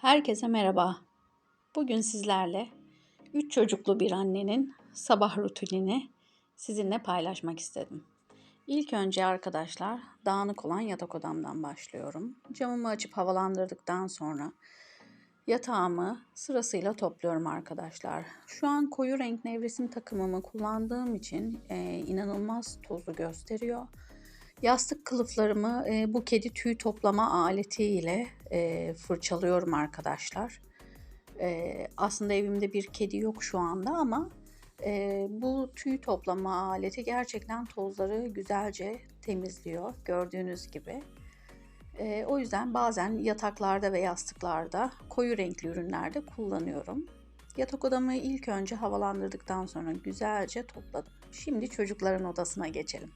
Herkese merhaba. Bugün sizlerle 3 çocuklu bir annenin sabah rutinini sizinle paylaşmak istedim. İlk önce arkadaşlar dağınık olan yatak odamdan başlıyorum. Camımı açıp havalandırdıktan sonra yatağımı sırasıyla topluyorum arkadaşlar. Şu an koyu renk nevresim takımımı kullandığım için e, inanılmaz tozu gösteriyor. Yastık kılıflarımı e, bu kedi tüy toplama aletiyle e, fırçalıyorum arkadaşlar. E, aslında evimde bir kedi yok şu anda ama e, bu tüy toplama aleti gerçekten tozları güzelce temizliyor gördüğünüz gibi. E, o yüzden bazen yataklarda ve yastıklarda koyu renkli ürünlerde kullanıyorum. Yatak odamı ilk önce havalandırdıktan sonra güzelce topladım. Şimdi çocukların odasına geçelim.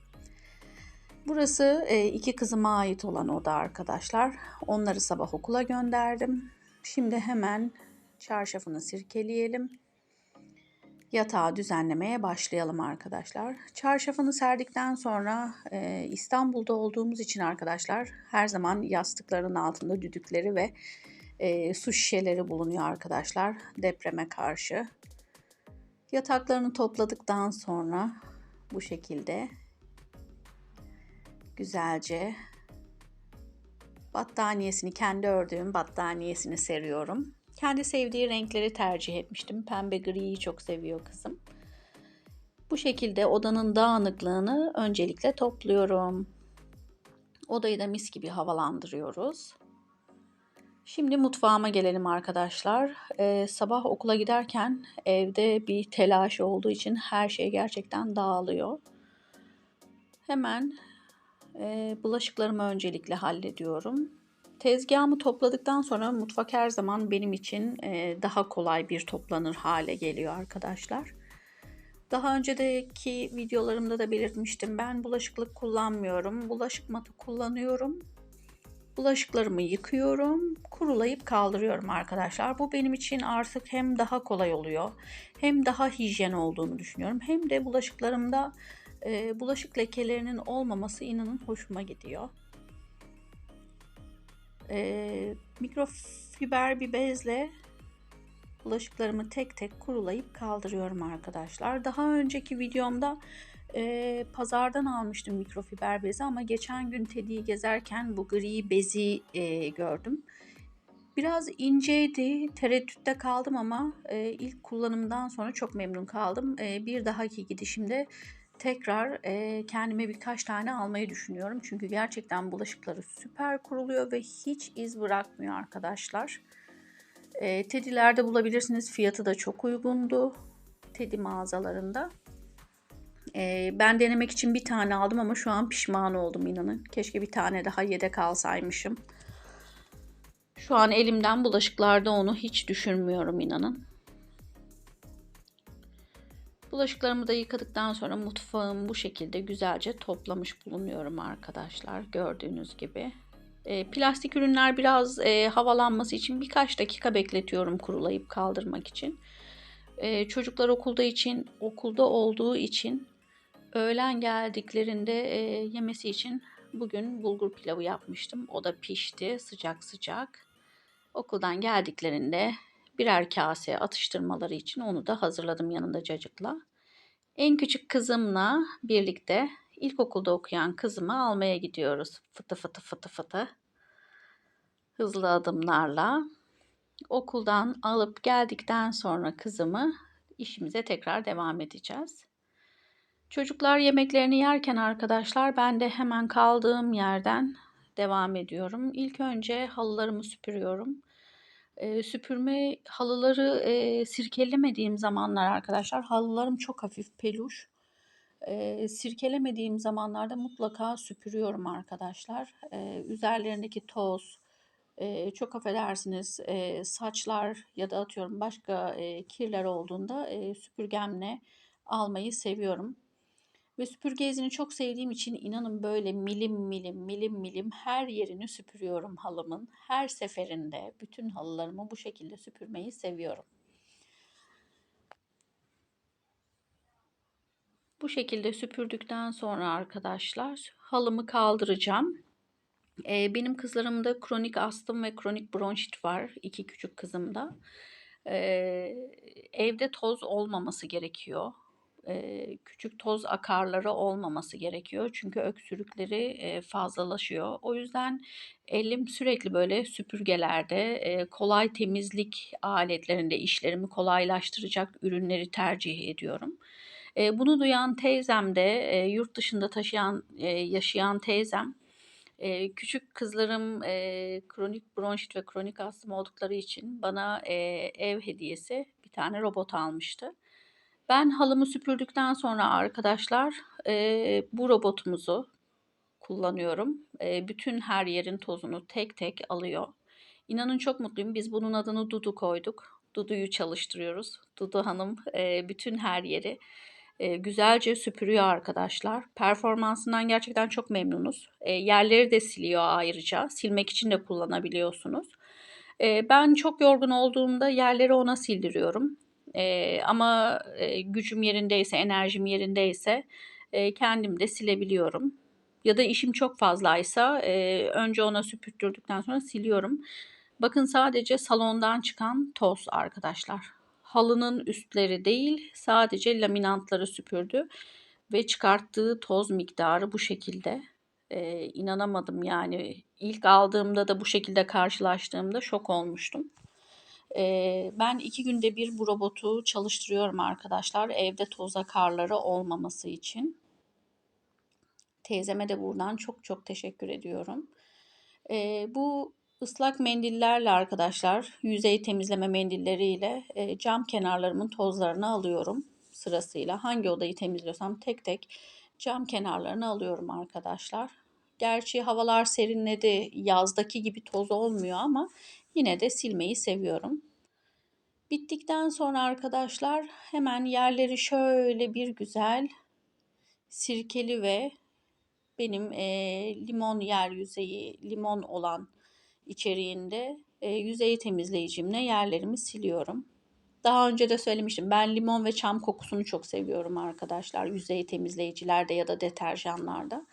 Burası e, iki kızıma ait olan oda arkadaşlar. Onları sabah okula gönderdim. Şimdi hemen çarşafını sirkeleyelim. Yatağı düzenlemeye başlayalım arkadaşlar. Çarşafını serdikten sonra e, İstanbul'da olduğumuz için arkadaşlar her zaman yastıkların altında düdükleri ve e, su şişeleri bulunuyor arkadaşlar depreme karşı. Yataklarını topladıktan sonra bu şekilde güzelce battaniyesini kendi ördüğüm battaniyesini seriyorum. Kendi sevdiği renkleri tercih etmiştim. Pembe griyi çok seviyor kızım. Bu şekilde odanın dağınıklığını öncelikle topluyorum. Odayı da mis gibi havalandırıyoruz. Şimdi mutfağıma gelelim arkadaşlar. Ee, sabah okula giderken evde bir telaş olduğu için her şey gerçekten dağılıyor. Hemen e, bulaşıklarımı öncelikle hallediyorum. Tezgahımı topladıktan sonra mutfak her zaman benim için e, daha kolay bir toplanır hale geliyor arkadaşlar. Daha önceki videolarımda da belirtmiştim. Ben bulaşıklık kullanmıyorum. Bulaşık matı kullanıyorum. Bulaşıklarımı yıkıyorum, kurulayıp kaldırıyorum arkadaşlar. Bu benim için artık hem daha kolay oluyor, hem daha hijyen olduğunu düşünüyorum. Hem de bulaşıklarımda e, bulaşık lekelerinin olmaması inanın hoşuma gidiyor. E, mikrofiber bir bezle bulaşıklarımı tek tek kurulayıp kaldırıyorum arkadaşlar. Daha önceki videomda e, pazardan almıştım mikrofiber bezi ama geçen gün Teddy'yi gezerken bu gri bezi e, gördüm. Biraz inceydi, tereddütte kaldım ama e, ilk kullanımdan sonra çok memnun kaldım. E, bir dahaki gidişimde tekrar e, kendime birkaç tane almayı düşünüyorum. Çünkü gerçekten bulaşıkları süper kuruluyor ve hiç iz bırakmıyor arkadaşlar. E, Teddy'lerde bulabilirsiniz. Fiyatı da çok uygundu. Teddy mağazalarında. E, ben denemek için bir tane aldım ama şu an pişman oldum inanın. Keşke bir tane daha yedek alsaymışım. Şu an elimden bulaşıklarda onu hiç düşürmüyorum inanın. Bulaşıklarımı da yıkadıktan sonra mutfağımı bu şekilde güzelce toplamış bulunuyorum arkadaşlar. Gördüğünüz gibi. E, plastik ürünler biraz e, havalanması için birkaç dakika bekletiyorum kurulayıp kaldırmak için. E, çocuklar okulda için okulda olduğu için öğlen geldiklerinde e, yemesi için bugün bulgur pilavı yapmıştım. O da pişti sıcak sıcak. Okuldan geldiklerinde birer kase atıştırmaları için onu da hazırladım yanında cacıkla. En küçük kızımla birlikte ilkokulda okuyan kızımı almaya gidiyoruz. Fıtı fıtı fıtı fıtı. Hızlı adımlarla. Okuldan alıp geldikten sonra kızımı işimize tekrar devam edeceğiz. Çocuklar yemeklerini yerken arkadaşlar ben de hemen kaldığım yerden devam ediyorum. İlk önce halılarımı süpürüyorum. E, süpürme halıları e, sirkelemediğim zamanlar arkadaşlar halılarım çok hafif peluş. E, sirkelemediğim zamanlarda mutlaka süpürüyorum arkadaşlar. E, üzerlerindeki toz, e, çok affedersiniz e, saçlar ya da atıyorum başka e, kirler olduğunda e, süpürgemle almayı seviyorum. Ve süpürge izini çok sevdiğim için inanın böyle milim milim milim milim her yerini süpürüyorum halımın. Her seferinde bütün halılarımı bu şekilde süpürmeyi seviyorum. Bu şekilde süpürdükten sonra arkadaşlar halımı kaldıracağım. Eee, benim kızlarımda kronik astım ve kronik bronşit var. 2 küçük kızımda. Eee, evde toz olmaması gerekiyor. Küçük toz akarları olmaması gerekiyor. Çünkü öksürükleri, eee, fazlalaşıyor. O yüzden elim sürekli böyle süpürgelerde, kolay temizlik aletlerinde işlerimi kolaylaştıracak ürünleri tercih ediyorum. Bunu duyan teyzem de, yurt dışında taşıyan, yaşayan teyzem, küçük kızlarım, kronik bronşit ve kronik astım oldukları için bana, ev hediyesi bir tane robot almıştı. Ben halımı süpürdükten sonra arkadaşlar, eee, bu robotumuzu kullanıyorum. Eee, bütün her yerin tozunu tek tek alıyor. İnanın çok mutluyum. Biz bunun adını Dudu koyduk. Dudu'yu çalıştırıyoruz. Dudu Hanım, eee, bütün her yeri, eee, güzelce süpürüyor arkadaşlar. Performansından gerçekten çok memnunuz. Eee, yerleri de siliyor ayrıca. Silmek için de kullanabiliyorsunuz. Eee, ben çok yorgun olduğumda yerleri ona sildiriyorum. Eee, ama, eee, gücüm yerindeyse, enerjim yerindeyse, eee, kendim de silebiliyorum. Ya da işim çok fazlaysa, eee, önce ona süpürttürdükten sonra siliyorum. Bakın sadece salondan çıkan toz arkadaşlar. Halının üstleri değil, sadece laminantları süpürdü ve çıkarttığı toz miktarı bu şekilde. Eee, inanamadım yani. İlk aldığımda da bu şekilde karşılaştığımda şok olmuştum. Eee, ben 2 günde bir bu robotu çalıştırıyorum arkadaşlar. Evde toz akarları olmaması için. Teyzeme de buradan çok çok teşekkür ediyorum. Eee, bu ıslak mendillerle arkadaşlar, yüzey temizleme mendilleriyle eee, cam kenarlarımın tozlarını alıyorum sırasıyla. Hangi odayı temizliyorsam tek tek cam kenarlarını alıyorum arkadaşlar. Gerçi havalar serinledi, yazdaki gibi toz olmuyor ama yine de silmeyi seviyorum. Bittikten sonra arkadaşlar hemen yerleri şöyle bir güzel sirkeli ve benim e, limon yer yüzeyi limon olan içeriğinde e, yüzey temizleyicimle yerlerimi siliyorum. Daha önce de söylemiştim. Ben limon ve çam kokusunu çok seviyorum arkadaşlar. Yüzey temizleyicilerde ya da deterjanlarda.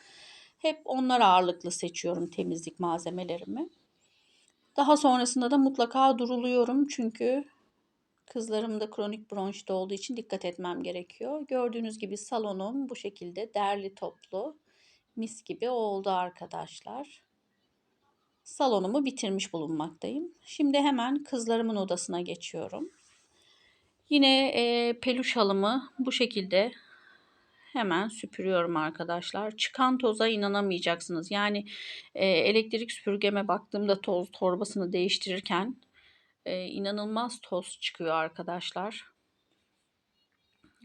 Hep onlar ağırlıklı seçiyorum temizlik malzemelerimi. Daha sonrasında da mutlaka duruluyorum çünkü kızlarım da kronik bronşit olduğu için dikkat etmem gerekiyor. Gördüğünüz gibi salonum bu şekilde derli toplu mis gibi oldu arkadaşlar. Salonumu bitirmiş bulunmaktayım. Şimdi hemen kızlarımın odasına geçiyorum. Yine e, peluş halımı bu şekilde hemen süpürüyorum arkadaşlar. Çıkan toza inanamayacaksınız. Yani e, elektrik süpürgeme baktığımda toz torbasını değiştirirken e, inanılmaz toz çıkıyor arkadaşlar.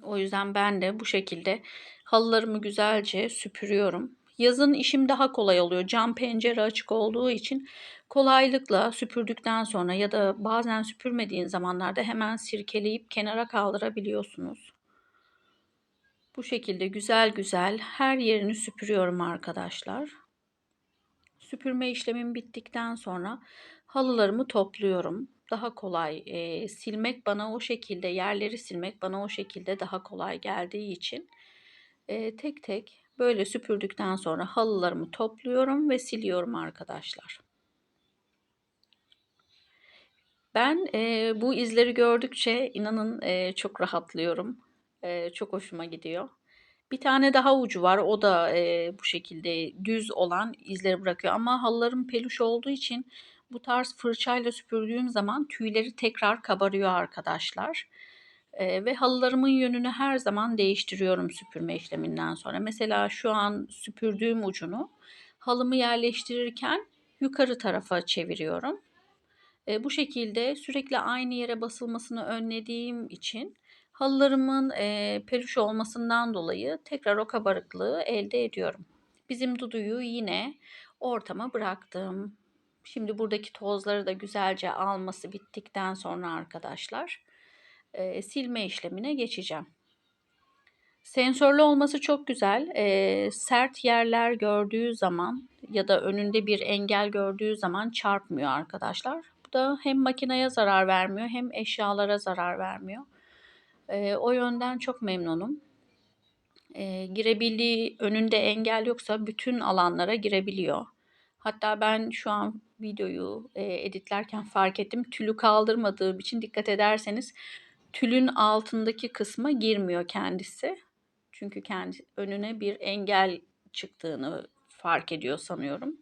O yüzden ben de bu şekilde halılarımı güzelce süpürüyorum. Yazın işim daha kolay oluyor. Cam pencere açık olduğu için kolaylıkla süpürdükten sonra ya da bazen süpürmediğin zamanlarda hemen sirkeleyip kenara kaldırabiliyorsunuz. Bu şekilde güzel güzel her yerini süpürüyorum arkadaşlar. Süpürme işlemim bittikten sonra halılarımı topluyorum. Daha kolay e, silmek bana o şekilde yerleri silmek bana o şekilde daha kolay geldiği için e, tek tek böyle süpürdükten sonra halılarımı topluyorum ve siliyorum arkadaşlar. Ben e, bu izleri gördükçe inanın e, çok rahatlıyorum. E, çok hoşuma gidiyor. Bir tane daha ucu var. O da e, bu şekilde düz olan izleri bırakıyor. Ama halılarım peluş olduğu için bu tarz fırçayla süpürdüğüm zaman tüyleri tekrar kabarıyor arkadaşlar. E, ve halılarımın yönünü her zaman değiştiriyorum süpürme işleminden sonra. Mesela şu an süpürdüğüm ucunu halımı yerleştirirken yukarı tarafa çeviriyorum. E, bu şekilde sürekli aynı yere basılmasını önlediğim için halılarımın e, peluş olmasından dolayı tekrar o kabarıklığı elde ediyorum. Bizim Dudu'yu yine ortama bıraktım. Şimdi buradaki tozları da güzelce alması bittikten sonra arkadaşlar e, silme işlemine geçeceğim. Sensörlü olması çok güzel. E, sert yerler gördüğü zaman ya da önünde bir engel gördüğü zaman çarpmıyor arkadaşlar. Bu da hem makineye zarar vermiyor hem eşyalara zarar vermiyor. E, o yönden çok memnunum. E, girebildiği önünde engel yoksa bütün alanlara girebiliyor. Hatta ben şu an videoyu e, editlerken fark ettim. Tülü kaldırmadığım için dikkat ederseniz tülün altındaki kısma girmiyor kendisi. Çünkü kendi önüne bir engel çıktığını fark ediyor sanıyorum.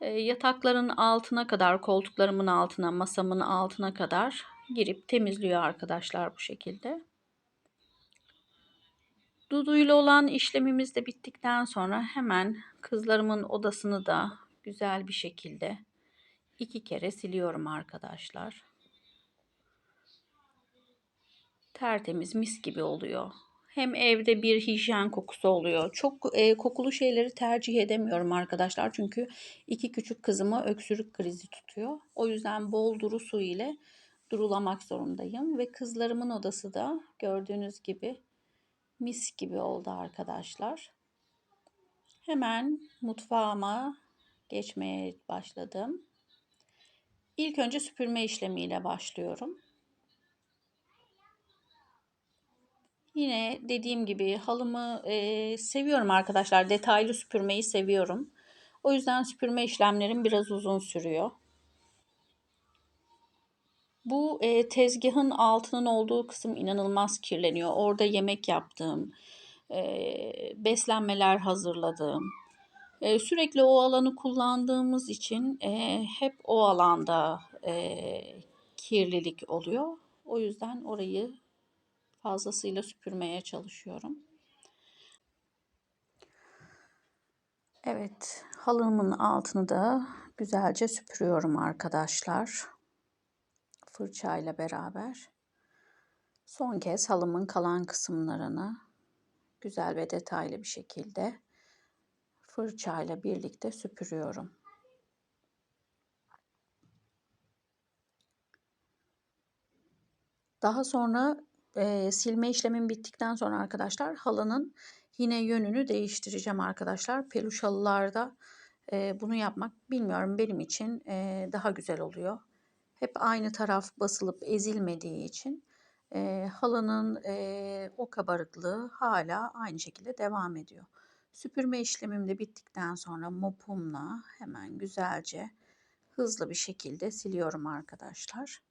E, yatakların altına kadar, koltuklarımın altına, masamın altına kadar girip temizliyor arkadaşlar bu şekilde. Dudu ile olan işlemimiz de bittikten sonra hemen kızlarımın odasını da güzel bir şekilde iki kere siliyorum arkadaşlar. Tertemiz mis gibi oluyor. Hem evde bir hijyen kokusu oluyor. Çok e, kokulu şeyleri tercih edemiyorum arkadaşlar. Çünkü iki küçük kızıma öksürük krizi tutuyor. O yüzden bol duru su ile durulamak zorundayım. Ve kızlarımın odası da gördüğünüz gibi mis gibi oldu arkadaşlar. Hemen mutfağıma geçmeye başladım. İlk önce süpürme işlemiyle başlıyorum. Yine dediğim gibi halımı e, seviyorum arkadaşlar. Detaylı süpürmeyi seviyorum. O yüzden süpürme işlemlerim biraz uzun sürüyor. Bu e, tezgahın altının olduğu kısım inanılmaz kirleniyor. Orada yemek yaptığım, e, beslenmeler hazırladığım, e, sürekli o alanı kullandığımız için e, hep o alanda e, kirlilik oluyor. O yüzden orayı fazlasıyla süpürmeye çalışıyorum. Evet, halımın altını da güzelce süpürüyorum arkadaşlar. Fırçayla beraber. Son kez halımın kalan kısımlarını güzel ve detaylı bir şekilde fırçayla birlikte süpürüyorum. Daha sonra e, silme işlemim bittikten sonra arkadaşlar halının yine yönünü değiştireceğim arkadaşlar. Peluş halılarda e, bunu yapmak bilmiyorum benim için e, daha güzel oluyor. Hep aynı taraf basılıp ezilmediği için e, halının e, o kabarıklığı hala aynı şekilde devam ediyor. Süpürme işlemim de bittikten sonra mopumla hemen güzelce hızlı bir şekilde siliyorum arkadaşlar.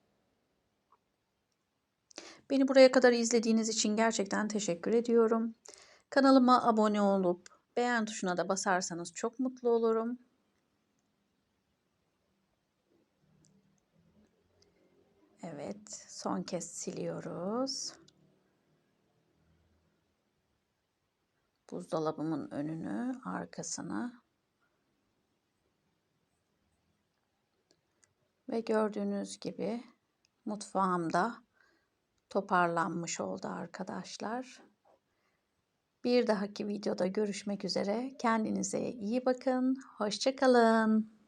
Beni buraya kadar izlediğiniz için gerçekten teşekkür ediyorum. Kanalıma abone olup beğen tuşuna da basarsanız çok mutlu olurum. Evet, son kez siliyoruz. Buzdolabımın önünü, arkasını ve gördüğünüz gibi mutfağımda toparlanmış oldu arkadaşlar. Bir dahaki videoda görüşmek üzere. Kendinize iyi bakın. Hoşçakalın.